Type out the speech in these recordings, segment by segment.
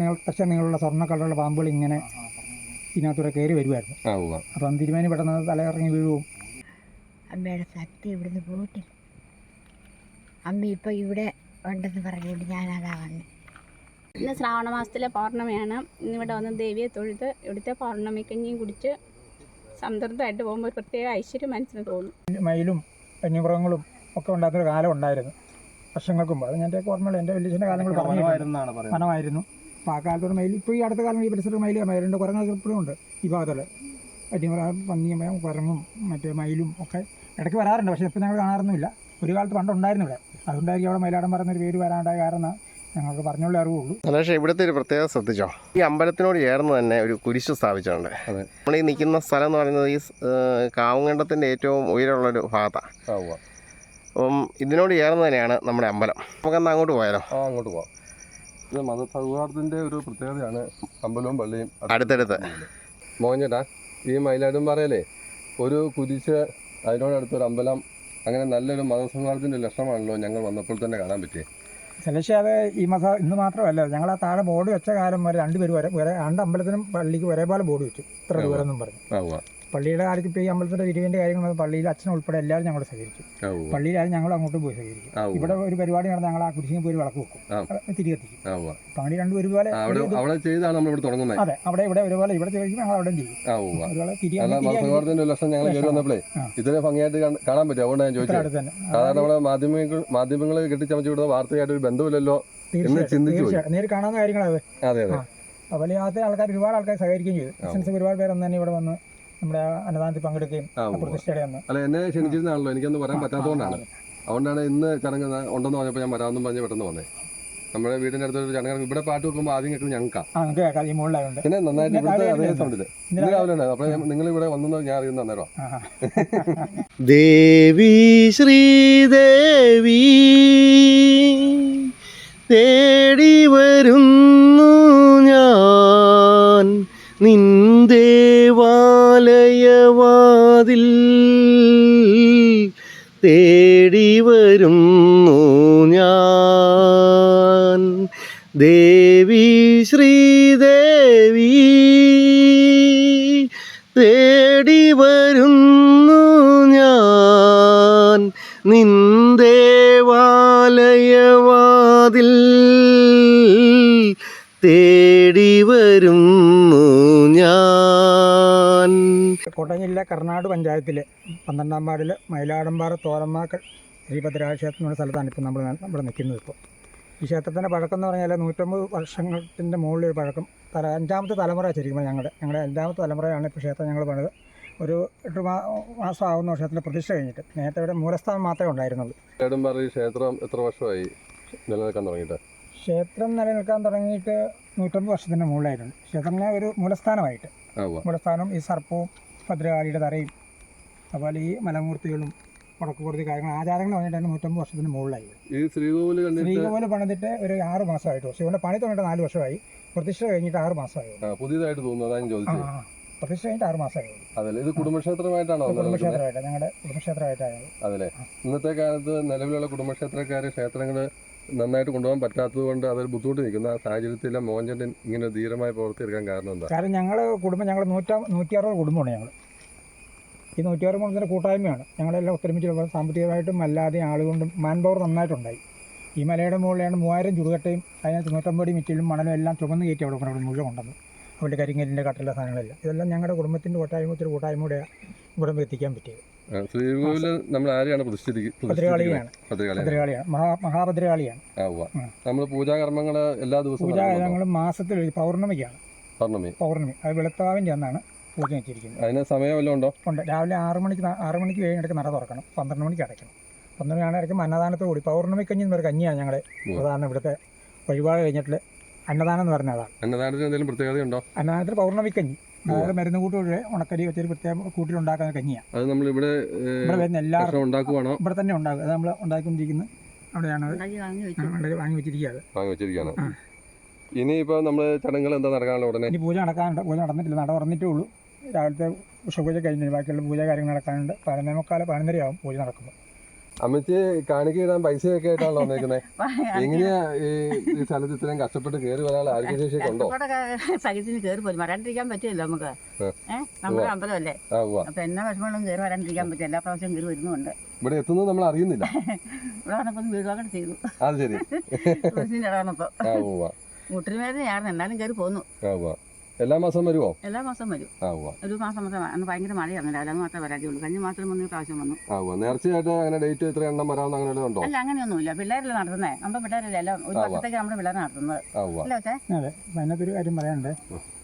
നീള പക്ഷേ നീളമുള്ള സ്വർണ കളറുള്ള പാമ്പുകൾ ഇങ്ങനെ ഇതിനകത്തൂടെ കയറി വരുമായിരുന്നു അപ്പം തിരുമേനി പെട്ടെന്ന് തലയിറങ്ങി വീഴുവും അമ്മയുടെ ശക്തി ഇവിടുന്ന് പോയിട്ട് അമ്മ ഇപ്പം ഇവിടെ ഉണ്ടെന്ന് പറഞ്ഞുകൊണ്ട് ഞാനതാ വന്നു. ഇന്ന് ശ്രാവണ മാസത്തിലെ പൗർണമിയാണ്. ഇന്നിവിടെ വന്ന് ദേവിയെ തൊഴുത് ഇവിടുത്തെ പൗർണമിക്കഞ്ഞിയും കുടിച്ച് സംതൃപ്തമായിട്ട് പോകുമ്പോൾ ഒരു പ്രത്യേക ഐശ്വര്യം മനസ്സിന് തോന്നും. മയിലും വന്യമൃഗങ്ങളും ഒക്കെ ഉണ്ടാകുന്ന ഒരു കാലം ഉണ്ടായിരുന്നു. വർഷങ്ങൾക്കും അത് ഞാൻ എന്റെ ഓർമ്മയുള്ള എന്റെ വലിയ കാലങ്ങൾ പറഞ്ഞു പണമായിരുന്നു. വനമായിരുന്നു അപ്പോൾ ആ കാലത്തോട് മയിൽ ഇപ്പോൾ ഈ അടുത്ത കാലം ഈ പരിസരത്ത് മയിൽ മയിലുണ്ട് കുരങ്ങൊക്കെ ഇപ്പോഴും ഉണ്ട് ഈ ഭാഗത്തോടെ വന്യമൃഗം പന്നിയും കുരങ്ങും മറ്റേ മയിലും ഒക്കെ ഇടയ്ക്ക് വരാറുണ്ട്. പക്ഷേ ഇപ്പോൾ ഞങ്ങൾ കാണാറൊന്നുമില്ല. ഒരു കാലത്ത് പണ്ടുണ്ടായിരുന്നു ഇവിടെ അതുകൊണ്ടായിരിക്കും അവിടെ മയിലാടം പറഞ്ഞൊരു പേര് വരാണ്ടായ കാരണം ഞങ്ങൾക്ക് പറഞ്ഞുള്ള അറിവുള്ളൂ. പക്ഷേ ഇവിടുത്തെ ഒരു പ്രത്യേകത ശ്രദ്ധിച്ചോ? ഈ അമ്പലത്തിനോട് ചേർന്ന് തന്നെ ഒരു കുരിശ് സ്ഥാപിച്ചിട്ടുണ്ട്. അതെ. നമ്മൾ ഈ നിൽക്കുന്ന സ്ഥലം എന്ന് പറയുന്നത് ഈ കാവുങ്കണ്ടത്തിന്റെ ഏറ്റവും ഉയരമുള്ളൊരു ഭാഗത്താണ് അപ്പം ഇതിനോട് ചേർന്ന് തന്നെയാണ് നമ്മുടെ അമ്പലം. നമുക്കെന്നാൽ അങ്ങോട്ട് പോയാലോ? ആ അങ്ങോട്ട് പോവാം. ഇത് മതസൗഹാർദ്ദത്തിന്റെ ഒരു പ്രത്യേകതയാണ് അമ്പലവും പള്ളിയും. അടുത്തടുത്ത്. മോഞ്ഞേട്ടാ ഈ മയിലാടുംപാറയിലെ ഒരു കുരിശ് അതിനോടടുത്തൊരു അമ്പലം അങ്ങനെ നല്ലൊരു മതസൗഹാർദ്ദത്തിന്റെ ലക്ഷണമാണല്ലോ ഞങ്ങൾ വന്നപ്പോൾ തന്നെ കാണാൻ പറ്റിയത് ചിലശേ അത് ഈ മാസം ഇന്ന് മാത്രമല്ല ഞങ്ങൾ ആ താഴെ ബോർഡ് വെച്ച കാലം വരെ രണ്ടുപേരും വരെ ഒരേ രണ്ട് അമ്പലത്തിനും പള്ളിക്ക് ഒരേപോലെ ബോർഡ് വെച്ചു. ഇത്ര ദൂരം എന്നും പറഞ്ഞു. പള്ളിയുടെ കാര്യത്തിൽ ഈ അമ്പലത്തിന്റെ തിരുവിന്റെ കാര്യങ്ങൾ പള്ളിയിൽ അച്ഛൻ ഉൾപ്പെടെ എല്ലാവരും ഞങ്ങൾ ഉവ്വ പള്ളിയിലായാലും ഞങ്ങൾ അങ്ങോട്ട് പോയി സഹകരിക്കും. ഇവിടെ ഒരു പരിപാടി നടന്ന ഞങ്ങൾ ആ കുരിശിന് പോയി വിളക്ക് വെക്കും. തിരി കത്തിക്കും ഉവ്വ അങ്ങനെ രണ്ടും ഒരുപോലെ അതെ അവിടെ ഇവിടെ ഒരുപോലെ ഇവിടെ ചോദിക്കും ഞങ്ങൾ അവിടെ ചെയ്യും. ഒരുപോലെ തിരി ഇതിനെ ഭംഗിയായിട്ട് കാണാൻ പറ്റും അതുകൊണ്ട് ഞാൻ ചോദിച്ചത്. സാധാരണ നമ്മുടെ മാധ്യമങ്ങൾ മാധ്യമങ്ങൾ കെട്ടിച്ചമച്ച് വിടുന്ന വാർത്തയായിട്ട് ഒരു ബന്ധമില്ലല്ലോ തീർച്ചയായിട്ടും ചിന്തിച്ചു നേരിൽ കാണാവുന്ന കാര്യങ്ങളത് അതെ. അതെ. അപ്പോൾ ആൾക്കാർ ഒരുപാട് ആൾക്കാർ സഹകരിക്കുകയും ചെയ്തു. ബിസിനസ് ഒരുപാട് പേരൊന്നും തന്നെ ഇവിടെ വന്ന് നമ്മുടെ അന്നദാനത്തിൽ പങ്കെടുക്കുകയും പ്രതിഷ്ഠയുടെ അന്ന് അല്ല എന്നെ ക്ഷണിച്ചിരുന്നാണല്ലോ എനിക്കൊന്ന് വരാൻ പറ്റാത്തതുകൊണ്ടാണ്. അതുകൊണ്ടാണ് ഇന്ന് ചടങ്ങ് ഉണ്ടെന്ന് പറഞ്ഞപ്പോൾ ഞാൻ വരാമെന്നും പറഞ്ഞ് പെട്ടെന്ന് വന്നേ. നമ്മുടെ വീടിന്റെ അടുത്തൊരു ചടങ്ങ് ഇവിടെ പാട്ട് വെക്കുമ്പോൾ ആദ്യം കേൾക്കുന്നത് ഞങ്ങൾക്കാണ് പിന്നെ നന്നായിട്ട് ഇവിടുത്തെ അതേ. സൗണ്ടിൽ ഇന്ന് രാവിലെ ഉണ്ടായിരുന്നു അപ്പോൾ നിങ്ങൾ ഇവിടെ വന്നു ഞാൻ അറിയുന്ന അന്നേരം. ദേവി ശ്രീദേവി തേടി വരുന്നു ഞാൻ. നിന്ദേവാലയവാതിൽ തേടി വരുന്നു ഞാൻ. ദേവി ശ്രീദേവി തേടി വരുന്നു ഞാൻ. നിന്ദേവാലയവാതിൽ തേടി കോട്ടയം ജില്ല കർണാട് പഞ്ചായത്തിലെ പന്ത്രണ്ടാം വാർഡിൽ മയിലാടമ്പാറ തോരമാക്കൽ ശ്രീഭദ്രാ ക്ഷേത്രം എന്ന സ്ഥലത്താണ് ഇപ്പോൾ നമ്മൾ ഇവിടെ നിൽക്കുന്നത് ഇപ്പോൾ ഈ ക്ഷേത്രത്തിന്റെ പഴക്കം എന്ന് പറഞ്ഞാൽ നൂറ്റമ്പത് വർഷത്തിന്റെ മുകളിൽ ഒരു പഴക്കം. തല അഞ്ചാമത്തെ തലമുറ ശരിക്കും ഞങ്ങളുടെ ഞങ്ങളുടെ അഞ്ചാമത്തെ തലമുറയാണ് ഇപ്പോൾ ക്ഷേത്രം ഞങ്ങൾ പണിത്. ഒരു എട്ട് മാ മാസം ആവുന്ന ക്ഷേത്രത്തിന്റെ പ്രതിഷ്ഠ കഴിഞ്ഞിട്ട് നേരത്തെ ഇവിടെ മൂലസ്ഥാനം മാത്രമേ ഉണ്ടായിരുന്നുള്ളൂ. ഈ ക്ഷേത്രം എത്ര വർഷമായി നിലനിൽക്കാൻ തുടങ്ങിയിട്ട്? ക്ഷേത്രം നിലനിൽക്കാൻ തുടങ്ങിയിട്ട് നൂറ്റമ്പത് വർഷത്തിന്റെ മുകളിലായിട്ടുണ്ട്. ക്ഷേത്രത്തിന് ഒരു മൂലസ്ഥാനമായിട്ട്. മൂലസ്ഥാനം ഈ സർപ്പവും ഭദ്രകാളിയുടെ തറയും അതുപോലെ ഈ മലമൂർത്തികളും വടക്കുപൂർത്തി കാര്യങ്ങൾ ആചാരങ്ങൾ പറഞ്ഞിട്ടാണ് നൂറ്റമ്പത് വർഷത്തിന് മുകളിലായി ഈ ശ്രീകോവിൽ ശ്രീകോവിൽ പണിതിട്ട് ഒരു ആറ് മാസമായിട്ടു ശിവന്റെ പണി തുടങ്ങിയിട്ട് നാല് വർഷമായി. പ്രതിഷ്ഠ കഴിഞ്ഞിട്ട് ആറ് മാസമായി. പുതിയതായിട്ട് തോന്നുന്നു. പ്രതിഷ്ഠ കഴിഞ്ഞിട്ട് ആറ് മാസമായി. അതല്ലേ ഇത് കുടുംബക്ഷേത്രമായിട്ടാണോ കുടുംബക്ഷേത്രമായിട്ടാണ് ഞങ്ങളുടെ കുടുംബക്ഷേത്രമായിട്ടാണ്. അതല്ലേ. ഇന്നത്തെ കാലത്ത് നിലവിലുള്ള കുടുംബക്ഷേത്രക്കാര് ക്ഷേത്രങ്ങൾ നന്നായിട്ട് കൊണ്ടുപോകാൻ പറ്റാത്തത് കൊണ്ട് അതൊരു ബുദ്ധിമുട്ട് നിൽക്കുന്ന ആ സാഹചര്യത്തിൽ മോഹൻചന്ദ്രൻ ഇങ്ങനെ ധീരമായി പ്രവർത്തിയെടുക്കാൻ കാരണം എന്താ? കാരണം ഞങ്ങൾ കുടുംബം ഞങ്ങൾ നൂറ്റാ നൂറ്റി അറുപത് കുടുംബമാണ് ഞങ്ങൾ ഈ നൂറ്റി അറുപത് കുടുംബത്തിന്റെ കൂട്ടായ്മയാണ്. ഞങ്ങളെല്ലാം ഒത്തൊരുമിച്ച് സാമ്പത്തികമായിട്ടും അല്ലാതെ ആളുകൊണ്ടും മാൻ പവർ നന്നായിട്ടുണ്ടായി. ഈ മലയുടെ മുകളിലാണ് മൂവായിരം ചുടുകട്ടയും അതിനകത്ത് നൂറ്റമ്പടി മിറ്റിലും മണലും എല്ലാം ചുമന്ന് കയറ്റി അവിടെ കൊണ്ടു മുഴുവൻ കൊണ്ടുവന്നു. അവരുടെ കരിങ്കലിന്റെ കട്ടിലുള്ള സാധനങ്ങളെല്ലാം. ഇതെല്ലാം ഞങ്ങളുടെ കുടുംബത്തിന്റെ കൂട്ടായ്മ ഒത്തിരി കൂട്ടായ്മയുടെ ഇവിടെ എത്തിക്കാൻ പറ്റിയത്. ശ്രീകോവിൽ നമ്മൾ ആരെയാണ് പ്രതിഷ്ഠിക്കുന്നത് ഭദ്രകാളിയാണ് ഭദ്രകാളിയാണ്. ഭദ്രകാളിയാണ്. മഹാ മഹാഭദ്രകാളിയാണ്. നമ്മൾ പൂജാകർമ്മങ്ങൾ എല്ലാ ദിവസവും പൂജ നടക്കുന്നുണ്ടോ? മാസത്തിൽ പൗർണമിക്കാണ്. പൗർണമി. പൗർണമി. അത് വെളുത്താവിന്റെ അന്നാണ് പൂജ വെച്ചിരിക്കുന്നത്. അതിന് സമയം വല്ലതും ഉണ്ടോ? ഉണ്ട്. രാവിലെ ആറ് മണിക്ക് ആറ് മണിക്ക് കഴിഞ്ഞിടയ്ക്ക് നട തുറക്കണം. പന്ത്രണ്ട് മണിക്ക് അടയ്ക്കണം. പന്ത്രണ്ട് മണി ഇടയ്ക്ക് അന്നദാനത്തോട് കൂടി. പൗർണമി കഞ്ഞി എന്ന് പറയുന്ന കഞ്ഞിയാണ് ഞങ്ങളുടെ പ്രധാന ഇവിടുത്തെ വഴിപാട് കഴിഞ്ഞിട്ട് അന്നദാനം എന്ന് പറഞ്ഞതാണ് അന്നദാനത്തിന് എന്തെങ്കിലും പ്രത്യേകതയുണ്ടോ? അന്നദാനത്തിൽ പൗർണമി കഞ്ഞി. അതായത് മരുന്ന് കൂട്ടുകൂടെ ഉണക്കരി വെച്ചൊരു പ്രത്യേക കൂട്ടിലുണ്ടാക്കുന്ന കഞ്ഞിയാണ് അത് നമ്മൾ ഇവിടെ ഇവിടെ വരുന്ന എല്ലാവർക്കും ഉണ്ടാക്കുവാണോ? ഇവിടെ തന്നെ ഉണ്ടാകും അത് നമ്മൾ ഉണ്ടാക്കിക്കൊണ്ടിരിക്കുന്നത് അവിടെയാണ് വാങ്ങി വെച്ചിരിക്കുക വാങ്ങി വെച്ചിരിക്കുകയാണ്. ഇനിയിപ്പോൾ നമ്മൾ ചടങ്ങുകൾ എന്താ നടക്കാനുള്ള ഉടനെ? ഇനി പൂജ നടക്കാനുണ്ട്. പൂജ നടന്നിട്ടില്ല. നട തുറന്നിട്ടേ ഉള്ളൂ. രാവിലത്തെ ഉഷപൂജ കഴിഞ്ഞു ബാക്കിയുള്ള പൂജ കാര്യങ്ങൾ നടക്കാനുണ്ട്. പതിനൊന്നേ മുക്കാൽ പതിനൊന്നരയാവും പൂജ നടക്കുമ്പോൾ അമ്മച്ചി കാണിക്ക ഇടാൻ പൈസയൊക്കെ ആയിട്ടാണല്ലോ വന്നേക്കുന്നത് എങ്ങനെയാ ഈ സ്ഥലത്ത് ഇത്രയും കഷ്ടപ്പെട്ട് കയറി വരാനുള്ള ആരോഗ്യശേഷിയൊക്കെ ഉണ്ടോ സഹിച്ചിന് കയറി പോലും വരാണ്ടിരിക്കാൻ പറ്റില്ല നമുക്ക്. നമ്മുടെ അമ്പലമല്ലേ? അപ്പൊ എന്നാ വിഷമങ്ങളും കയറി വരാണ്ടിരിക്കാൻ പറ്റും എല്ലാ പ്രാവശ്യം കയറി വരുന്നുണ്ട് ഇവിടെ എത്തുന്നത് നമ്മൾ അറിയുന്നില്ല. ഇവിടെ വന്നപ്പോൾ ഒന്ന് വീട് വാങ്ങണം ചെയ്തു. അത് ശരി. ഉവ്വ. മുട്ടിനുമേതനെയായിരുന്നു എന്നാലും കയറി പോന്നു. എല്ലാ മാസം വരുമോ എല്ലാ മാസം വരും. ആ ഉവ്വ. ഒരു മാസം മാത്രം അന്ന് ഭയങ്കര മഴയാണ് രാവിലെ അന്ന് മാത്രമേ വരാതെയുള്ളൂ കഴിഞ്ഞ മാസം മൂന്ന് പ്രാവശ്യം വന്നു. ആ ഉവ്വ. നേർച്ചയായിട്ട് അങ്ങനെ ഡേറ്റ് എത്ര എണ്ണം വരാമെന്ന് അങ്ങനെ വല്ലതും ഉണ്ടോ? അല്ല അങ്ങനെയൊന്നുമില്ല. പിള്ളേരല്ല നടത്തുന്നേ? നമ്മുടെ പിള്ളേരല്ലേ എല്ലാം ഒരു. വർഷത്തേക്ക് നമ്മുടെ പിള്ളേർ നടത്തുന്നത്. ആ ഉവ്വ. അല്ലേ പക്ഷേ അതെ. അതിനകത്തൊരു കാര്യം പറയാനുണ്ട്.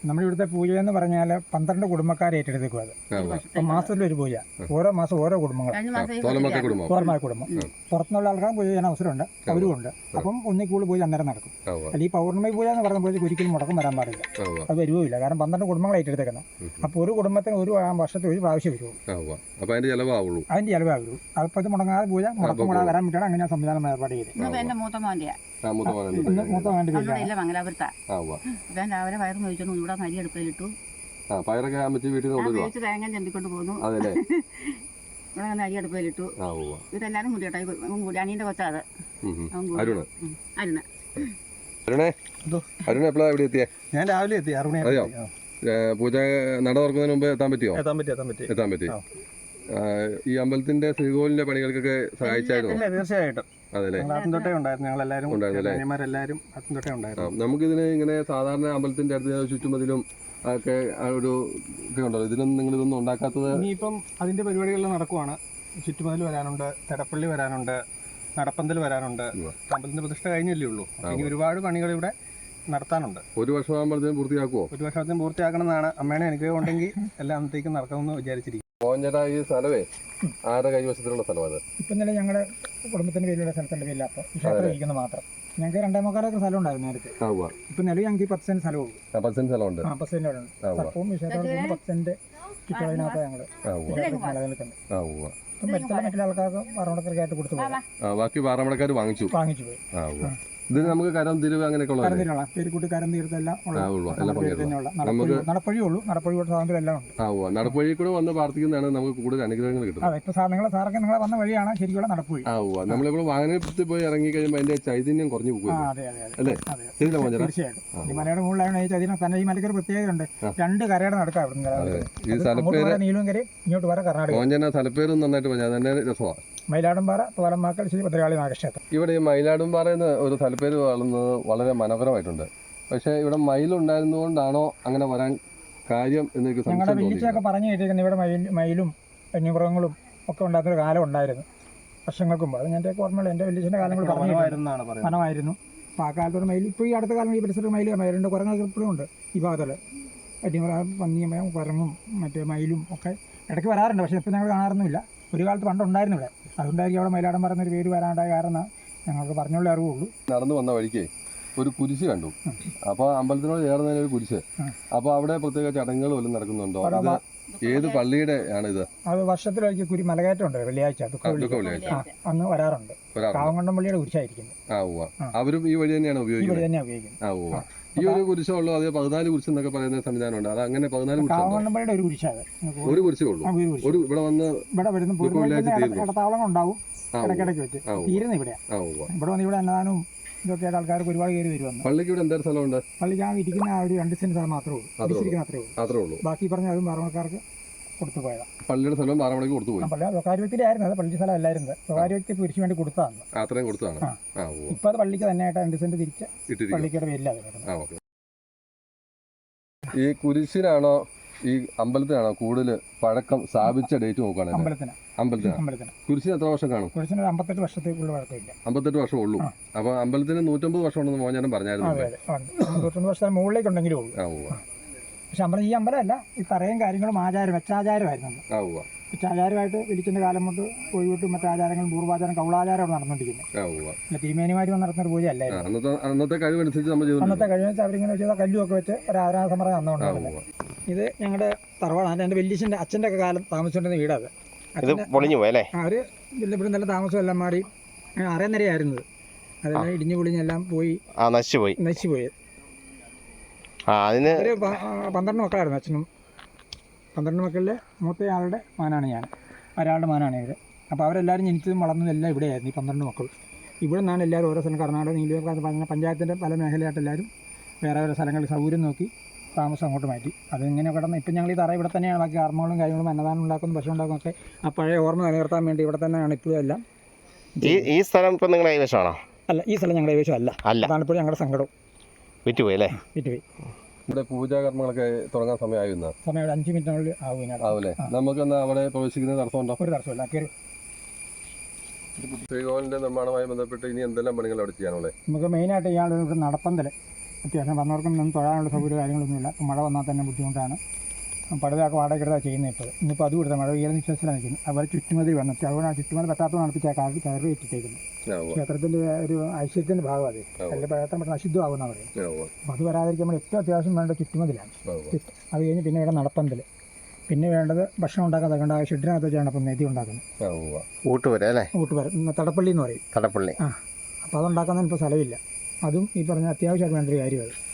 നമ്മുടെ ഇവിടുത്തെ പൂജ എന്ന് പറഞ്ഞാൽ പന്ത്രണ്ട് കുടുംബക്കാർ ഏറ്റെടുത്തേക്കും അത്. ആ ഉവ്വ. ഒരു മാസത്തിലൊരു പൂജ. ഓരോ മാസം ഓരോ കുടുംബങ്ങൾ. തോർമായ കുടുംബം. പുറത്തുനിന്നുള്ള ആൾക്കാർ പൂജ ചെയ്യാൻ അവസരമുണ്ട്. അവരും ഉണ്ട്. അപ്പം ഒന്നിക്കൂടി കൂടുതൽ പൂജ അന്നേരം നടക്കും. അല്ല അല്ലെങ്കിൽ ഈ പൗർണമി പൂജ എന്ന് പറഞ്ഞ പൂജയ്ക്ക് ഒരിക്കലും മുടക്കം വരാൻ പാടില്ല. അത് വരുവില്ല കാരണം പന്ത്രണ്ട് കുടുംബങ്ങൾ ഏറ്റെടുത്തേക്കണം അപ്പോൾ ഒരു കുടുംബത്തിന് ഒരു ആ വർഷത്തിൽ ഒരു പ്രാവശ്യം വരുള്ളൂ അതിന്റെ അപ്പൊ അതിന്റെ ചിലവാകുള്ളൂ അപ്പോൾ ഇത് മുടങ്ങാതെ പൂജ മുടക്കം കൂടാതെ വരാൻ പറ്റണം അങ്ങനെ സംവിധാനം ഏർപ്പാട് ചെയ്തത് ഞാൻ രാവിലെ വയറ് നോയിച്ചോണ്ട് ഇവിടെ നരി അടുപ്പിലിട്ടു ആ പയറൊക്കെ അമ്മച്ചി വീട്ടിൽ നിന്ന് തേങ്ങ ചെമ്പിക്കൊണ്ട് പോന്നു. ഇവിടെ നരി അടുപ്പിലിട്ടു ഇതെല്ലാരും ഇവരെല്ലാരും കൂടി അനിയന്റെ കൊച്ചാ അത്. അരുണ്. അരുണ്. അരുണേ? അരുൺ എപ്പോഴാണ് ഇവിടെ എത്തിയേ? ഞാൻ രാവിലെ എത്തി അറുപണി മണി പൂജ നട തുറക്കുന്നതിന് മുമ്പ് എത്താൻ പറ്റിയോ? എത്താൻ പറ്റി എത്താൻ പറ്റി. എത്താൻ പറ്റി. ഈ അമ്പലത്തിന്റെ ശ്രീകോവിലിന്റെ പണികൾക്കൊക്കെ സഹായിച്ചായിരുന്നു? ഇല്ല തീർച്ചയായിട്ടും. തൊട്ടേ ഉണ്ടായിരുന്നു. ഞങ്ങൾ എല്ലാവരും ഉണ്ടായിരുന്നു അല്ലേ? അനിയന്മാരെല്ലാവരും ആദ്യം തൊട്ടേ ഉണ്ടായിരുന്നു. നമുക്കിതിന് ഇങ്ങനെ സാധാരണ അമ്പലത്തിന്റെ അടുത്ത് ചുറ്റുമതിലും ഒക്കെ ഒരു ഇതുണ്ടല്ലോ ഇതിനൊന്നും നിങ്ങൾ ഇതൊന്നും ഉണ്ടാക്കാത്തത് ഇനിയിപ്പം അതിന്റെ പരിപാടികൾ നടക്കുവാണ്. ചുറ്റുമതിൽ വരാനുണ്ട് തെടപ്പള്ളി വരാനുണ്ട് നടപ്പന്തൽ വരാനുണ്ട്. അമ്പലത്തിന്റെ പ്രതിഷ്ഠ കഴിഞ്ഞല്ലേ ഉള്ളൂ. ഇനി ഒരുപാട് പണികൾ ഇവിടെ നടത്താനുണ്ട്. ഒരു വർഷമാകുമ്പോഴത്തേക്കും പൂർത്തിയാക്കുമോ ഒരു വർഷത്തേക്കും പൂർത്തിയാക്കണം എന്നാണ് അമ്മയുടെ അനുഗ്രഹം ഉണ്ടെങ്കിൽ എല്ലാം അന്നത്തേക്കും നടക്കുമെന്ന് വിചാരിച്ചിരിക്കും മോഹൻചേട്ടാ ഈ സ്ഥലമേ? ആരുടെ കൈവശത്തിലുള്ള സ്ഥലം അത്? ഇപ്പം തന്നെ ഞങ്ങളുടെ കുടുംബത്തിന്റെ പേരിലുള്ള സ്ഥലത്തിന്റെ പേരില്ല അപ്പോൾ ക്ഷേത്രം ഇരിക്കുന്നത് മാത്രം. ഞങ്ങൾക്ക് രണ്ടേ മുക്കാലൊക്കെ സ്ഥലം ഉണ്ടായിരുന്നു നേരത്തെ ഇപ്പൊ നിലവിൽ ഞങ്ങൾക്ക് ഈ പത്ത് സെന്റ് സ്ഥലവും പത്ത് സെന്റ് സ്ഥലമുണ്ട്. ആ പത്ത് സെന്റ് ഉണ്ട്. സർപ്പവും വിശേഷം പത്ത് സെന്റ് കിട്ടുന്നതിനകത്ത് നിലനിൽക്കുന്നത് ആ മറ്റുള്ള മറ്റുള്ള ആൾക്കാർക്ക് പറവണക്കർക്കായിട്ട് കൊടുത്തു ബാക്കി പാറമടക്കാർ വാങ്ങിച്ചു. വാങ്ങിച്ചു പോയി. ഇതിന് നമുക്ക് കരം തിരിവ് അങ്ങനെയൊക്കെ ഉള്ളത് കരന്തിലുള്ള പേരിക്കുട്ടി കരന്തീരത്ത് എല്ലാം ഉള്ള ആ ഉവ്വ എല്ലാം നമ്മുടെ പേരിൽ പങ്കെടുക്കാം തന്നെയുള്ള നമുക്ക് നടപ്പഴി ഉള്ളൂ. നടപ്പഴിയുടെ സ്വാതന്ത്ര്യം എല്ലാം ഉണ്ട്. ആ ഉവ്വ. നടപ്പുഴി കൂടെ വന്ന് പ്രാർത്ഥിക്കുന്നതാണ് നമുക്ക് കൂടുതൽ അനുഗ്രഹങ്ങൾ കിട്ടുന്നത്. അതെ ഇപ്പോൾ സാർ നിങ്ങളെ സാറൊക്കെ നിങ്ങളെ വന്ന വഴിയാണ് ശരിക്കുള്ള നടപ്പുഴി. ആ ഉവ്വ. നമ്മളിവിടെ വാഹനത്തിൽ പോയി ഇറങ്ങി കഴിയുമ്പോൾ അതിന്റെ ചൈതന്യം കുറഞ്ഞു പോകും അതെ അതെ അല്ലേ? തീർച്ചയായിട്ടും. ഈ മലയുടെ മുകളിലാണ് ഈ ചതിനെ തന്നെ ഈ മലയ്ക്ക് ഒരു പ്രത്യേകത രണ്ട് കരയുടെ നടക്കാം അവിടെ വരെ നീലുങ്കര ഇങ്ങോട്ട് വരെ കർണാടക സ്ഥലപ്പേരും നന്നായിട്ട് പറഞ്ഞാൽ തന്നെ രസമാണ് മയിലാടുംപാറ തോലമാക്കൽ ശ്രീ ഭദ്രകാളി നാഗക്ഷേത്രം. ഇവിടെ ഈ മയിലാടുംപാറ എന്ന് ഒരു സ്ഥലപ്പേര് വളർന്നത് വളരെ മനോഹരമായിട്ടുണ്ട്. പക്ഷേ ഇവിടെ മയിലുണ്ടായിരുന്നുകൊണ്ടാണോ അങ്ങനെ വരാൻ കാര്യം എന്ന് എനിക്ക് ഞങ്ങളുടെ വീഴ്ചയൊക്കെ പറഞ്ഞു കേട്ടിരിക്കുന്നത് ഇവിടെ മയിൽ മയിലും വന്യമൃഗങ്ങളും ഒക്കെ ഉണ്ടായിരുന്നൊരു കാലം ഉണ്ടായിരുന്നു. വർഷങ്ങൾക്ക് മുമ്പ്. അത് ഞാൻ എന്റെ ഓർമ്മയുള്ള എന്റെ വെല്ലിച്ചന്റെ കാലങ്ങൾ പറഞ്ഞു വനമായിരുന്നു അപ്പോൾ ആ കാലത്തൊരു മയിൽ ഇപ്പോൾ ഈ അടുത്ത കാലം ഈ പരിസരത്ത് മയിൽ മയിലുണ്ട്. കുരങ്ങൊക്കെ ഇപ്പോഴും ഉണ്ട് ഈ ഭാഗത്തിൽ വന്യമൃഗ പന്നിയും കുരങ്ങും മറ്റേ മയിലും ഒക്കെ ഇടയ്ക്ക് വരാറുണ്ട്. പക്ഷേ ഇപ്പോൾ ഞങ്ങൾ കാണാറൊന്നുമില്ല. ഒരു കാലത്ത് പണ്ടുണ്ടായിരുന്നു ഇവിടെ അതുകൊണ്ടായിരിക്കും അവിടെ മൈലാടം പറയുന്നൊരു പേര് വരാണ്ടായ കാരണം ഞങ്ങൾക്ക് പറഞ്ഞുള്ള അറിവുള്ളൂ. നടന്നു വന്ന വഴിക്ക് ഒരു കുരിശ് കണ്ടു. അപ്പോൾ അമ്പലത്തിനോട് ചേർന്നതിന് ഒരു കുരിശ്. അപ്പൊ അപ്പോൾ അവിടെ പ്രത്യേക ചടങ്ങുകൾ വല്ലതും നടക്കുന്നുണ്ടോ? ഏത് പള്ളിയുടെ ആണ് ഇത് അത് വർഷത്തിലൊരിക്കൽ കുരി മലകയറ്റം ഉണ്ട് വെള്ളിയാഴ്ച അന്ന് വരാറുണ്ട്. കാവങ്കണ്ടം പള്ളിയുടെ കുരിശായിരിക്കും അവരും ഈ വഴി തന്നെയാണ് ഉപയോഗിക്കുന്നത്. ഈ ഒരു കുരിശേ ഉള്ളൂ അതേ പതിനാല് കുരിശ് എന്നൊക്കെ പറയുന്ന സംവിധാനമുണ്ട്. അത് അങ്ങനെ പതിനാല് പള്ളിയുടെ ഒരു കുരിശാണ്. ഒരു കുരിശേ ഉള്ളൂ. ഒരു ഇവിടെ വന്ന് ഇവിടെ വരുന്ന ഇടത്താവളങ്ങൾ ഉണ്ടാവും. ഇടയ്ക്കിടയ്ക്ക് വെച്ച്. തീരുന്ന ഇവിടെ ഇവിടെ വന്ന് ഇവിടെ അന്നദാനവും ഇതൊക്കെ ആയിട്ട് ആൾക്കാർക്ക് ഒരുപാട് കയറി വരുവാണ് പള്ളിക്ക് ഇവിടെ എന്തായാലും സ്ഥലമുണ്ട്? പള്ളിക്ക് ആ ഇരിക്കുന്ന ആ ഒരു രണ്ട് സെന്റ് സ്ഥലം മാത്രമേ ഉള്ളൂ. മാത്രമേ ഉള്ളൂ. ബാക്കി പറഞ്ഞ അതും പാറമക്കാർക്ക് കൊടുത്തു പോയതാണ് പള്ളിയുടെ സ്ഥലം പാറമടയ്ക്ക് കൊടുത്തു പോയി. പള്ളി സ്വകാര്യ വ്യക്തിയിലായിരുന്നു അത് പള്ളി സ്ഥലം അല്ലായിരുന്നത് സ്വകാര്യ വ്യക്തി കുരിശ് വേണ്ടി കൊടുത്തതാണ്. അത്രയും കൊടുത്തതാണ്. ഉവ്വ ഇപ്പോൾ അത് പള്ളിക്ക് തന്നെയായിട്ട് രണ്ട് സെന്റ് തിരിച്ച് പള്ളിക്കയുടെ ഓക്കെ. ഈ കുരിശിനാണോ ഈ അമ്പലത്തിനാണോ കൂടുതൽ പഴക്കം സ്ഥാപിച്ച ഡേറ്റ് നോക്കുകയാണെങ്കിൽ? അമ്പലത്തിന്. അമ്പലത്തിന്? കുരിശിന് എത്ര വർഷം കാണും? കുരിശിന് അമ്പത്തെട്ട് വർഷത്തേക്കുള്ള വഴക്കമില്ല അമ്പത്തെട്ട് വർഷം ഉള്ളൂ. അപ്പൊ അമ്പലത്തിന് നൂറ്റമ്പത് വർഷം ഉണ്ടെന്ന് മോഹൻ ഞാനും പറഞ്ഞായിരുന്നു. ഇരുപത്തൊന്ന് വർഷം മുകളിലേക്കുണ്ടെങ്കിലും ഉള്ളൂ. ആ പക്ഷെ അമ്പലം ഈ അമ്പലമല്ല ഈ തറയും കാര്യങ്ങളും ആചാരം വെച്ചാചാരമായിരുന്നു വെച്ചാചാരമായിട്ട് വിളിക്കുന്ന കാലം കൊണ്ട് കോഴിവിട്ടും മറ്റാചാരങ്ങളും പൂർവാചാരം കൗളാചാരമാണ് നടന്നുകൊണ്ടിരിക്കുന്നത് ആ വന്ന് നടത്തുന്ന ഒരു ആ, പൂജയല്ലായിരുന്നു അന്നത്തെ കഴിവ് കഴിവനുസരിച്ച് അന്നത്തെ വെച്ച് അവരിങ്ങനെ ചെയ്ത കല്ലുമൊക്കെ വെച്ച് ഒരു ആരാധന സമ്പ്രദായം അന്നുണ്ടാവില്ല ഇത് ഞങ്ങളുടെ തറവാടാണ് എന്റെ വലിയച്ഛന്റെ അച്ഛന്റെ ഒക്കെ കാലം താമസിച്ചുകൊണ്ടിരുന്ന വീടത്. ഇത് പൊളിഞ്ഞു പോയല്ലേ? അവർ ഇവിടെ നല്ല താമസം എല്ലാം മാറി. അറിയാൻ നിരയായിരുന്നത് അതെല്ലാം ഇടിഞ്ഞു പൊളിഞ്ഞെല്ലാം പോയി. ആ നശിച്ചു പോയി. നശിച്ചു അതിന് പന്ത്രണ്ട് മക്കളായിരുന്നു അച്ഛനും. പന്ത്രണ്ട് മക്കളിൽ മൂത്തയാളുടെ മാനാണ് ഞാൻ. ഒരാളുടെ മാനാണ് ഇവർ അപ്പോൾ അവരെല്ലാവരും ജനിച്ചതും വളർന്നതും എല്ലാം ഇവിടെയായിരുന്നു ഈ പന്ത്രണ്ട് മക്കൾ. ഇവിടെ നിന്നാണ് എല്ലാവരും ഓരോ സ്ഥലം കർണാടക നീലൂർ പഞ്ചായത്തിന്റെ പല മേഖലയായിട്ട് എല്ലാവരും വേറെ വേറെ സ്ഥലങ്ങളിൽ സൗകര്യം നോക്കി താമസം അങ്ങോട്ട് മാറ്റി. അതിങ്ങനെ കിടന്ന് ഇപ്പം ഞങ്ങൾ ഈ തറ ഇവിടെ തന്നെയാണ്. ബാക്കി കർമ്മങ്ങളും കാര്യങ്ങളും അന്നദാനം ഉണ്ടാക്കുന്നു ഭക്ഷണം ഉണ്ടാക്കുന്നൊക്കെ ആ പഴയ ഓർമ്മ നിലനിർത്താൻ വേണ്ടി ഇവിടെ തന്നെയാണ് ഇപ്പോഴും എല്ലാം ഈ ഈ സ്ഥലം ഇപ്പം നിങ്ങളുടെ കൈവശമാണോ? അല്ല ഈ സ്ഥലം ഞങ്ങളുടെ കൈവശം അല്ല. അല്ല. അതാണ് ഇപ്പോഴും ഞങ്ങളുടെ സങ്കടം. വിറ്റുപോയി അല്ലേ? വിറ്റുപോയി. ഇവിടെ പൂജാകർമ്മങ്ങളൊക്കെ തുടങ്ങാൻ സമയമായിരുന്ന? സമയം ഒരു അഞ്ച് മിനിറ്റിനുള്ളിൽ ആവും ഇതിനകത്ത്. നമുക്ക് നമുക്കെന്നാ അവിടെ പ്രവേശിക്കുന്ന തടസ്സമുണ്ടോ? ഒരു തടസ്സമില്ല കയറി ശ്രീകോവിലിന്റെ നിർമ്മാണവുമായി ബന്ധപ്പെട്ട് ഇനി എന്തെല്ലാം പണികൾ അവിടെ ചെയ്യാനുള്ളത് നമുക്ക് മെയിനായിട്ട് ഇവിടെ നടപ്പന്തൽ അത്യാവശ്യം വന്നവർക്കും തൊഴാനുള്ള സൗകര്യം കാര്യങ്ങളൊന്നുമില്ല. മഴ വന്നാൽ തന്നെ ബുദ്ധിമുട്ടാണ്. പടുതൊക്കെ വാടക എടുത്താൽ ചെയ്യുന്നത് ഇപ്പോൾ. ഇന്നിപ്പോൾ അതും എടുത്ത മഴ ഉയർന്ന നിശ്ചയത്തിലാണ് നിൽക്കുന്നത്. അതുപോലെ ചുറ്റുമതി വന്നു അതുകൊണ്ട് ആ ചുറ്റുമതി പറ്റാത്തതാണ് ഇപ്പോൾ കയറി കയറി ഇട്ടിട്ടേക്കുന്നത് ക്ഷേത്രത്തിന്റെ ഒരു ഐശ്വര്യത്തിന്റെ ഭാഗം അത്. അല്ലെങ്കിൽ ക്ഷേത്രം പെട്ടെന്ന് അശുദ്ധമാകുന്ന പറയും അപ്പം അത് വരാതിരിക്കാൻ നമ്മൾ ഏറ്റവും അത്യാവശ്യം വേണ്ട ചുറ്റുമതിലാണ്. ചുറ്റ് അത് കഴിഞ്ഞ് പിന്നെ ഇവിടെ നടപ്പന്തൽ. പിന്നെ വേണ്ടത് ഭക്ഷണം ഉണ്ടാക്കാൻ തകേണ്ട ഷെഡിനകത്ത് വെച്ചാണ് അപ്പം നെതി ഉണ്ടാക്കുന്നത്. ഊട്ടുവരെ അല്ലേ? കൂട്ടുപേർ തടപ്പള്ളി എന്ന് പറയും. തടപ്പള്ളി. ആ. അപ്പോൾ അതുണ്ടാക്കാൻ ഇപ്പോൾ സ്ഥലമില്ല. അതും ഈ പറഞ്ഞ അത്യാവശ്യമായിട്ട് വേണ്ട ഒരു കാര്യമാണ്.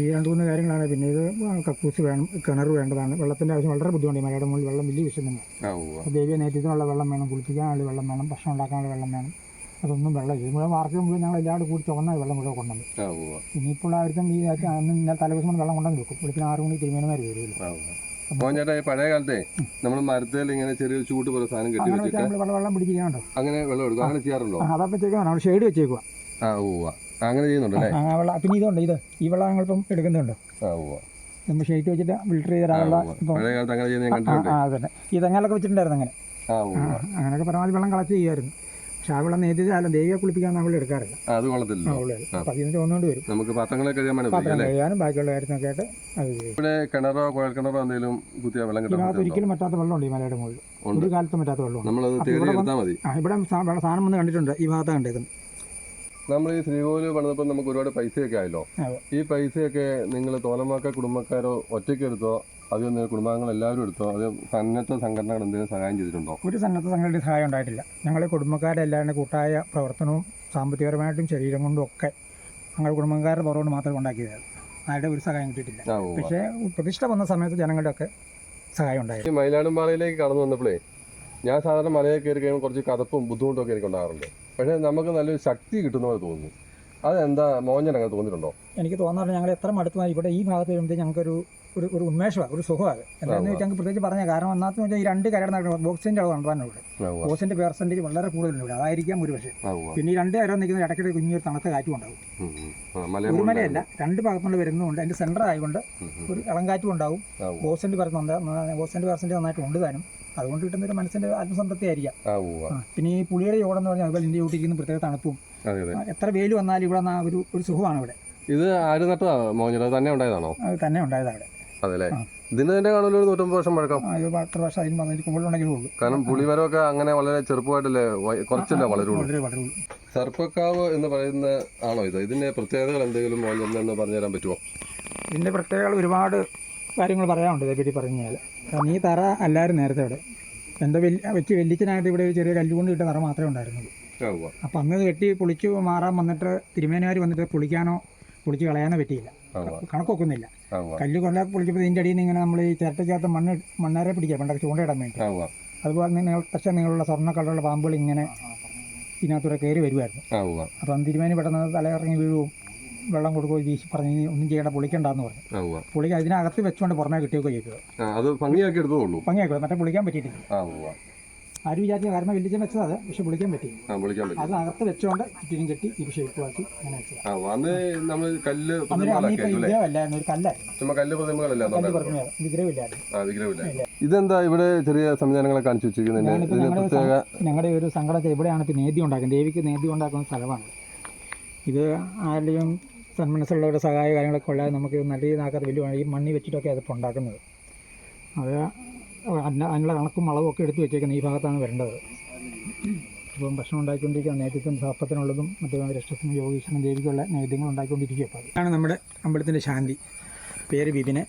ഈ രണ്ട് മൂന്ന് കാര്യങ്ങളാണ്. പിന്നെ ഇത് കക്കൂസ് വേണം കിണർ വേണ്ടതാണ്. വെള്ളത്തിന്റെ ആവശ്യം വളരെ ബുദ്ധിമുട്ടാണ്. മലയുടെ മുകളിൽ വെള്ളം വലിയ വിഷയം തന്നെ ദേവിയെ നേറ്റത്തിനുള്ള വെള്ളം വേണം കുളിപ്പിക്കാനുള്ള വെള്ളം വേണം ഭക്ഷണം ഉണ്ടാക്കാനുള്ള വെള്ളം വേണം. അതൊന്നും വെള്ളം ഇത് മുഴുവൻ വാർത്ത മുഴുവൻ ഞങ്ങൾ എല്ലാവരും കൂടി ചുവന്ന വെള്ളം മുഴുവൻ കൊണ്ടുവന്നു. ഇനിയിപ്പോൾ ആയിരിക്കും ഈ ഇന്നലെ തലേദിവസം വെള്ളം കൊണ്ടുവന്ന് വെക്കും. വെളുപ്പിന് ആറ് മണി തിരുമേനമാർ വരുമല്ലോ ഈ പഴയ കാലത്തെ നമ്മൾ മരത്തിൽ ഇങ്ങനെ ചെറിയ ചൂട് പോലെ സാധനം കെട്ടി വെച്ചിട്ട് നമ്മൾ വെള്ളം പിടിക്കുകയാണോ അങ്ങനെ വെള്ളം എടുക്കും. അങ്ങനെ ചെയ്യാറുണ്ടോ? അതപ്പം നമ്മൾ ഷെയ്ഡ് വെച്ചേക്കുക ആ അങ്ങനെ ചെയ്യുന്നുണ്ടല്ലേ ആ വെള്ളം പിന്നെ ഇതുണ്ട് ഇത്. ഈ വെള്ളം ഞങ്ങളിപ്പം എടുക്കുന്നുണ്ട്. നമ്മൾ ഷെയ്റ്റ് വെച്ചിട്ട് ഫിൽറ്റർ ചെയ്ത വെള്ളം ആ അതന്നെ. ഈ തെങ്ങാലൊക്കെ വെച്ചിട്ടുണ്ടായിരുന്നു അങ്ങനെ. അങ്ങനെയൊക്കെ പരമാവധി വെള്ളം കളക്ട് ചെയ്യുമായിരുന്നു. പക്ഷെ ആ വെള്ളം നേതിച്ചാലും ദേവിയെ കുളിപ്പിക്കാൻ നമ്മൾ എടുക്കാറില്ല. അത് അപ്പം അതിന് തോന്നുകൊണ്ട് വരും. നമുക്ക് പാത്രങ്ങളൊക്കെ പാത്രം കഴുകാനും ബാക്കിയുള്ള കാര്യത്തിനൊക്കെ ആയിട്ട് അത് ഇവിടെ കിണറോ കുഴൽ കിണറോ എന്തെങ്കിലും കുത്തിയാ വെള്ളം ഇതിനകത്ത് പറ്റുന്നുണ്ടോ? ഒരിക്കലും പറ്റാത്ത വെള്ളമുണ്ട് ഈ മലയുടെ മുകളിൽ. ഒരു കാലത്തും പറ്റാത്ത ആ ഇവിടെ സാധനം വന്ന് കണ്ടിട്ടുണ്ട് ഈ ഭാഗത്താണ് കണ്ടേക്കുന്നത്. നമ്മൾ ഈ ശ്രീകോവിൽ പണിതപ്പോൾ നമുക്ക് ഒരുപാട് പൈസയൊക്കെ ആയല്ലോ. ഈ പൈസയൊക്കെ നിങ്ങൾ തോലമാക്ക കുടുംബക്കാരോ ഒറ്റയ്ക്ക് എടുത്തോ? അത് കുടുംബാംഗങ്ങൾ എല്ലാവരും എടുത്തോ? അത് സന്നദ്ധ സംഘടനകൾ എന്തെങ്കിലും സഹായം ചെയ്തിട്ടുണ്ടോ? ഒരു സന്നദ്ധ സംഘടന സഹായം ഉണ്ടായിട്ടില്ല. ഞങ്ങൾ കുടുംബക്കാരെ എല്ലാവരുടെ കൂട്ടായ പ്രവർത്തനവും സാമ്പത്തികപരമായിട്ടും ശരീരം കൊണ്ടും ഒക്കെ ഞങ്ങളുടെ കുടുംബക്കാരുടെ പുറകൊണ്ട് മാത്രമേ ഉണ്ടാക്കിയത് ആരുടെ ഒരു സഹായം കിട്ടിയിട്ടില്ല. പക്ഷേ പ്രതിഷ്ഠ വന്ന സമയത്ത് ജനങ്ങളുടെ ഒക്കെ സഹായം ഉണ്ടായി. മയിലാടുംപാറയിലേക്ക് കടന്നു വന്നപ്പോഴേ ഞാൻ സാധാരണ മലയിൽ കയറി കഴിയുമ്പോൾ കുറച്ച് കഥപ്പും ബുദ്ധിമുട്ടും ഒക്കെ എനിക്ക് ഉണ്ടാകാറുണ്ട്. പക്ഷേ നമുക്ക് നല്ലൊരു ശക്തി കിട്ടുന്ന പോലെ തോന്നുന്നു. അതെന്താ മോഹൻ അങ്ങനെ തോന്നിയിട്ടുണ്ടോ? എനിക്ക് തോന്നാറ് ഞങ്ങൾ എത്ര മടുത്തു ഇവിടെ ഈ ഭാഗത്ത് വരുമ്പോൾ ഞങ്ങൾക്കൊരു ഒരു ഒരു ഉന്മേഷമാണ് ഒരു സുഖമാണ്. എന്താണെന്ന് വെച്ചാൽ ഞങ്ങൾക്ക് പ്രത്യേകിച്ച് പറഞ്ഞ കാരണം ഒന്നാമത്തെ വെച്ചാൽ ഈ രണ്ട് കരയുടെ നടക്കുന്നത് ബോക്സിന്റെ അളവ് കണ്ടാണ് ഇവിടെ ബോക്സിന്റെ പെർസെന്റേജ് വളരെ കൂടുതലുണ്ട് ഇവിടെ. അതായിരിക്കാം ഒരു പക്ഷേ പിന്നെ ഈ രണ്ട് കരം നിൽക്കുന്ന ഇടയ്ക്കിടെ കുഞ്ഞൊരു തണുത്ത കാറ്റും ഉണ്ടാവും ഉം, ഉം. ആ, മലയും ഒരു മലയല്ല രണ്ട് ഭാഗത്തുനിന്ന് വരുന്നതുകൊണ്ട് അതിന്റെ സെന്റർ ആയതുകൊണ്ട്. ഒരു ഇളങ്കാറ്റും ഉണ്ടാവും ബോക്സിന്റെ പെർസെന്റ് ബോക്സിന്റെ പെർസെന്റേജ് നന്നായിട്ട് ഉണ്ട് താനും. അതുകൊണ്ട് കിട്ടുന്ന ഒരു മനസ്സിന്റെ ആത്മസംതൃപ്തി ആയിരിക്കാം പിന്നെ ഈ പുളിയുടെ യോഗം എന്ന് പറഞ്ഞാൽ അതുപോലെ ഇന്ത്യ ഊട്ടിക്കുന്ന പ്രത്യേക തണുപ്പും എത്ര വെയിൽ വന്നാലും ഇവിടെ ഒരു ഒരു സുഖമാണ് ഇവിടെ. ഇത് ആര് നട്ടതാ തന്നെ ഉണ്ടായതാണോ? തന്നെ ഉണ്ടായത് അവിടെ. അതെ ആ. ഇതിന് തന്നെ കാണുമല്ലോ ഒരു നൂറ്റമ്പത് വർഷം പഴക്കം. പത്ത് വർഷം അതിന് ഉള്ളൂ. കാരണം പുളിമരമൊക്കെ അങ്ങനെ വളരെ ചെറുപ്പമായിട്ടല്ലേ കുറച്ചല്ലേ വളരുള്ളൂ? വളരെ വളരെ സർപ്പക്കാവ് എന്ന് പറയുന്ന ആണോ ഇത്? ഇതിന്റെ പ്രത്യേകതകൾ എന്തെങ്കിലും മോഹൻ എന്ന് പറഞ്ഞു തരാൻ പറ്റുമോ? ഇതിന്റെ പ്രത്യേകതകൾ ഒരുപാട് കാര്യങ്ങൾ പറയാനുണ്ട് ഇതേപ്പറ്റി പറഞ്ഞു കഴിഞ്ഞാൽ കാരണം ഈ തറ അല്ലായിരുന്നു നേരത്തെ ഇവിടെ എന്റെ വലിയ വെച്ച് വെല്ലിച്ചനായിട്ട് ഇവിടെ ഒരു ചെറിയ കല്ലുകൊണ്ട് ഇട്ട തറ മാത്രമേ ഉണ്ടായിരുന്നുള്ളൂ. അപ്പം അങ്ങ് കെട്ടി പൊളിച്ച് മാറാൻ വന്നിട്ട് തിരുമേനുകാർ വന്നിട്ട് പൊളിക്കാനോ പൊളിച്ച് കളയാനോ പറ്റിയില്ല. കണക്കൊക്കുന്നില്ല കല്ല് കൊല്ല പൊളിച്ചപ്പോൾ ഇതിന്റെ അടിയിൽ നിന്ന് ഇങ്ങനെ നമ്മൾ ഈ ചിരട്ടയ്ക്കകത്ത് മണ്ണ് മണ്ണാരെ പിടിക്കുക പണ്ടൊക്കെ ചൂണ്ടയിടാൻ വേണ്ടി. അതുപോലെ തന്നെ നിങ്ങൾ പക്ഷേ നിങ്ങളുള്ള സ്വർണ കളറുള്ള പാമ്പുകൾ ഇങ്ങനെ ഇതിനകത്തൂടെ കയറി വരുമായിരുന്നു. അപ്പം തിരുമേനി പെട്ടെന്ന് തലയിറങ്ങി വീഴുവും വെള്ളം കൊടുക്കുകയോ വീശി പറഞ്ഞു "ഇനി ഒന്നും ചെയ്യേണ്ട പൊളിക്കണ്ടെന്ന് പറഞ്ഞു. ഉവ്വ. അതിനകത്ത് വെച്ചുകൊണ്ട് പുറമേ കിട്ടിയൊക്കെ ചെയ്തത് അത് ഭംഗിയാക്കി എടുത്തതേ ഉള്ളൂ മറ്റേ പൊളിക്കാൻ പറ്റിയിട്ടില്ല. ആര് വിചാരിച്ച കാരണം വലിയ വെച്ചത് പക്ഷെ പൊളിക്കാൻ പറ്റി. ആ അകത്ത് വെച്ചുകൊണ്ട് ചുറ്റിനും കെട്ടി ഇത് ഷേപ്പാക്കി അങ്ങനെ വെച്ചത്. ഇതെന്താ ഇവിടെ ചെറിയ സംവിധാനങ്ങളെ കാണിച്ചു വെച്ചിരിക്കുന്നത്? ഞങ്ങളുടെ ഒരു സങ്കടത്തെ ഇവിടെയാണ് നേദ്യം ഉണ്ടാക്കുന്നത്. ദേവിക്ക് നേദ്യം ഉണ്ടാക്കുന്ന സ്ഥലമാണ്. ഇത് ആരുടെയും സന്മനസ്സുള്ളവരുടെ സഹായ കാര്യങ്ങളൊക്കെ ഉള്ളത് നമുക്ക് നല്ല രീതിയിലാക്കാത്ത വലിയ ഈ മണ്ണി വെച്ചിട്ടൊക്കെ അതിപ്പോൾ ഉണ്ടാക്കുന്നത്. അത് അതിന് അതിനുള്ള കണക്കും അളവും ഒക്കെ എടുത്ത് വെച്ചേക്കുന്നത് ഈ ഭാഗത്താണ് വരേണ്ടത്. ഇപ്പം ഭക്ഷണം ഉണ്ടാക്കിക്കൊണ്ടിരിക്കുക നേതൃത്വം സാപ്പത്തിനുള്ളതും മറ്റേ രക്ഷത്തിന് യോഗീശ്വരൻ ദേവിക്കുള്ള നേദ്യങ്ങൾ ഉണ്ടാക്കിക്കൊണ്ടിരിക്കുക അപ്പോൾ അതാണ് നമ്മുടെ അമ്പലത്തിന്റെ ശാന്തി. പേര് വിപിന്.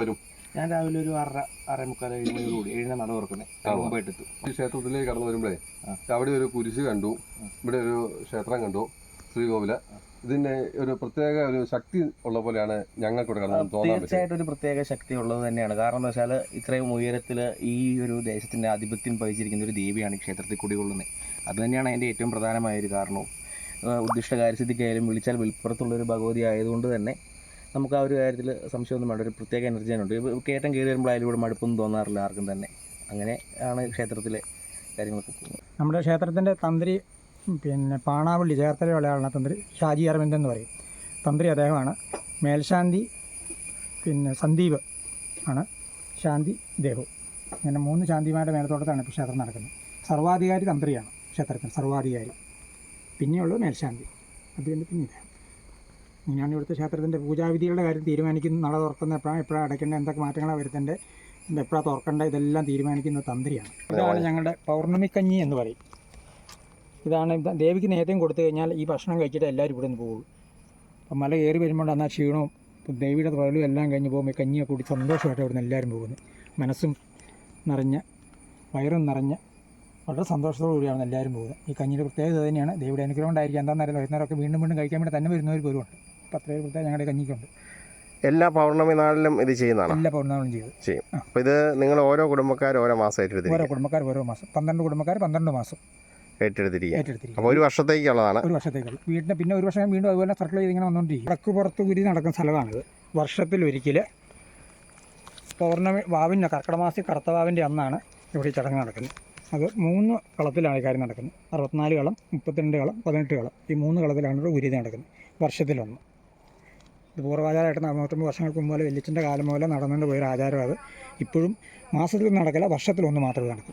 വരും. ഞാൻ രാവിലെ ഒരു ആറര ആറേ മുക്കാൽ ഏഴ് മണിയോടുകൂടി ഏഴിനെ നട തുറക്കുന്നത്. മുമ്പായിട്ട് എത്തും. ഈ ക്ഷേത്രത്തിലേക്ക് കടന്നു വരുമ്പോഴേ അവിടെ ഒരു കുരിശ് കണ്ടു. ഇവിടെ ഒരു ക്ഷേത്രം കണ്ടു. ശ്രീകോവില. ഇതിന് ഒരു പ്രത്യേക ഒരു ശക്തി ഉള്ള പോലെയാണ് ഞങ്ങൾക്കിവിടെ തോന്നാൻ തീർച്ചയായിട്ടും ഒരു പ്രത്യേക ശക്തി ഉള്ളത് തന്നെയാണ്. കാരണം എന്താ വെച്ചാൽ ഇത്രയും ഉയരത്തിൽ ഈ ഒരു ദേശത്തിന്റെ ആധിപത്യം വഹിച്ചിരിക്കുന്ന ഒരു ദേവിയാണ് ഈ ക്ഷേത്രത്തിൽ കുടികൊള്ളുന്നത്. അത് തന്നെയാണ് അതിന്റെ ഏറ്റവും പ്രധാനമായ ഒരു കാരണവും. ഉദ്ദിഷ്ട കാര്യസിദ്ധിക്കായാലും വിളിച്ചാൽ വിൽപ്പുറത്തുള്ള ഒരു ഭഗവതി ആയതുകൊണ്ട് തന്നെ നമുക്ക് ആ ഒരു കാര്യത്തിൽ സംശയമൊന്നും വേണ്ട. ഒരു പ്രത്യേക എനർജി ഉണ്ട് കയറ്റം കയറി വരുമ്പോൾ അതിലൂടെ മടുപ്പൊന്നും തോന്നാറില്ല ആർക്കും തന്നെ. അങ്ങനെ ആണ് ക്ഷേത്രത്തിലെ കാര്യങ്ങളൊക്കെ നമ്മുടെ ക്ഷേത്രത്തിന്റെ തന്ത്രി പിന്നെ പാണാവള്ളി ചേർത്തല വിളയാളാണ് തന്ത്രി ഷാജി അരവിന്ദൻ എന്ന് പറയും. തന്ത്രി അദ്ദേഹമാണ്. മേൽശാന്തി പിന്നെ സന്ദീപ് ആണ്. ശാന്തി ദേഹു. അങ്ങനെ മൂന്ന് ശാന്തിമാരുടെ മേലത്തോട്ടത്താണ് ഇപ്പോൾ ക്ഷേത്രം നടക്കുന്നത്. സർവാധികാരി തന്ത്രിയാണ് ക്ഷേത്രത്തിന് സർവാധികാരി. പിന്നെയുള്ളത് മേൽശാന്തി. അതുകൊണ്ട് പിന്നെ ഇദ്ദേഹം ഇങ്ങനെയാണ് ഇവിടുത്തെ ക്ഷേത്രത്തിന്റെ പൂജാവിധികളുടെ കാര്യം തീരുമാനിക്കുന്നത് നട തുറക്കുന്ന എപ്പോഴാണ് എപ്പോഴാണ് അടയ്ക്കേണ്ടത് എന്തൊക്കെ മാറ്റങ്ങളാണ് വരുത്തേണ്ടത് എപ്പോഴാണ് തുറക്കേണ്ടത് ഇതെല്ലാം തീരുമാനിക്കുന്ന തന്ത്രിയാണ്. ഇതാണ് ഞങ്ങളുടെ പൗർണമിക്കഞ്ഞി എന്ന് പറയും. ഇതാണ് ദേവിക്ക് നേരത്തെയും കൊടുത്തു കഴിഞ്ഞാൽ ഈ ഭക്ഷണം കഴിച്ചിട്ട് എല്ലാവരും ഇവിടെ നിന്ന് പോകും. അപ്പം മല കയറി വരുമ്പോൾ അന്ന് ആ ക്ഷീണവും ഇപ്പം ദേവിയുടെ തൊഴിലും എല്ലാം കഴിഞ്ഞ് പോകുമ്പോൾ ഈ കഞ്ഞിയൊക്കെ കൂടി സന്തോഷമായിട്ട് ഇവിടെ നിന്ന് എല്ലാവരും പോകുന്നത് മനസ്സും നിറഞ്ഞ വയറും നിറഞ്ഞ് വളരെ സന്തോഷത്തോടു കൂടിയാണ് എല്ലാവരും പോകുന്നത്. ഈ കഞ്ഞിയുടെ പ്രത്യേകത തന്നെയാണ്. ദേവിയുടെ അനുഗ്രഹം കൊണ്ടായിരിക്കും. എന്താണെന്നറിയില്ല വരുന്നവരൊക്കെ വീണ്ടും വീണ്ടും കഴിക്കാൻ വേണ്ടി തന്നെ വരുന്നവർ പോലുമുണ്ട് അപ്പോൾ അത്രയും പ്രത്യേകം ഞങ്ങളുടെ കഞ്ഞിക്കുണ്ട്. എല്ലാ പൗർണമി നാളിലും ഇത് ചെയ്യുന്നതാണ്? എല്ലാ പൗർണമിയും ചെയ്തു ചെയ്യും. അപ്പോൾ ഇത് നിങ്ങൾ ഓരോ കുടുംബക്കാർ ഓരോ മാസമായിട്ട് ഓരോ കുടുംബക്കാർ ഓരോ മാസം. പന്ത്രണ്ട് കുടുംബക്കാർ പന്ത്രണ്ട് മാസം. ഏറ്റെടുത്തിരിക്കുക ഏറ്റെടുത്തിരിക്കും അപ്പോൾ ഒരു വർഷത്തേക്കുള്ളതാണ്. ഒരു വർഷത്തേക്കുള്ള. വീട്ടിന് പിന്നെ ഒരു വർഷം വീണ്ടും അതുപോലെ സർക്കിൾ ചെയ്ത് ഇങ്ങനെ വന്നുകൊണ്ടിരിക്കും വടക്ക് പുറത്ത് ഗുരി നടക്കുന്ന സ്ഥലമാണിത്. വർഷത്തിലൊരിക്കൽ പൗർണമി വാവിന്റെ കർക്കിടമാസി കറുത്തവാവിന്റെ അന്നാണ് ഇവിടെ ചടങ്ങ് നടക്കുന്നത്. അത് മൂന്ന് കളത്തിലാണ് ഈ കാര്യം നടക്കുന്നത്. അറുപത്തിനാല് കളം മുപ്പത്തിരണ്ട് കളം പതിനെട്ട് കളം. ഈ മൂന്ന് കളത്തിലാണ് ഇവിടെ ഉരുതി നടക്കുന്നത്. വർഷത്തിലൊന്ന്. ഇത് പൂർവാചാരമായിട്ട് നൂറ്റമ്പത് വർഷങ്ങൾക്ക് മുമ്പ് വെല്ലിച്ചിന്റെ കാലം മുതലേ നടന്നുകൊണ്ട് പോയൊരു ആചാരം അത്. ഇപ്പോഴും മാസത്തിൽ നടക്കില്ല വർഷത്തിലൊന്ന് മാത്രമേ നടക്കൂ.